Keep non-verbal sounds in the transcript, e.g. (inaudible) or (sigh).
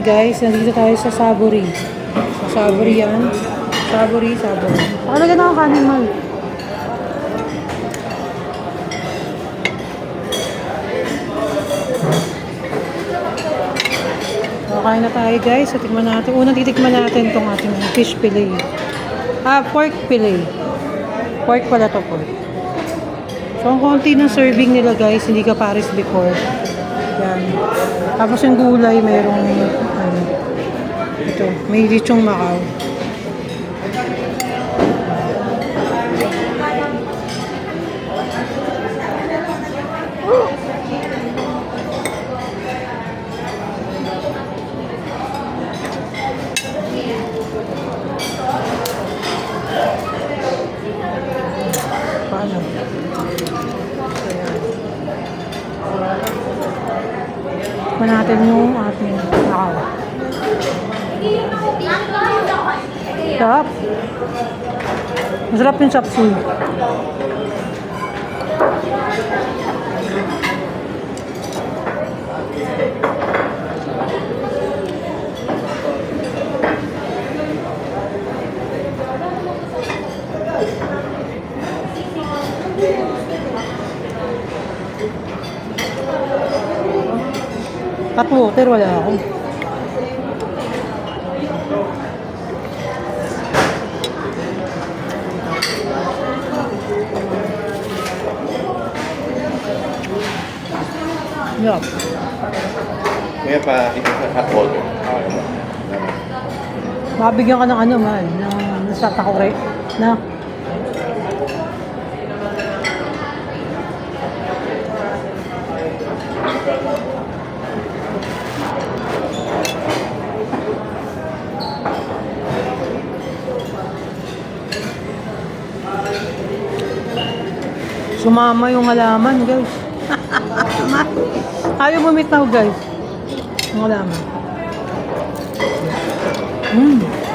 guys, nandito tayo sa Saburi. Sa Saburi yan. Saburi, Saburi. Pakalagyan ang kanin, Mal. Kakain na tayo guys. So, tikman natin. Unang titikman natin itong ating fish fillet. Ah, pork fillet. Pork pala to pork. So, ang konti ng serving nila guys, hindi ka pares before. Yan. Tapos yung gulay, mayroong, ano, ito, may lichong Macau. Paano? Ayan. Tikman natin yung ating Macau. Sarap. Masarap yung chapsuy. Hot water, wala ako. Yup. Kaya pa, ito sa hot water. Mabigyan ka ng ano man, ng nasa takore, na Sumama yung halaman, guys. (laughs) Ayaw bumitaw, guys. Yung halaman. Mm.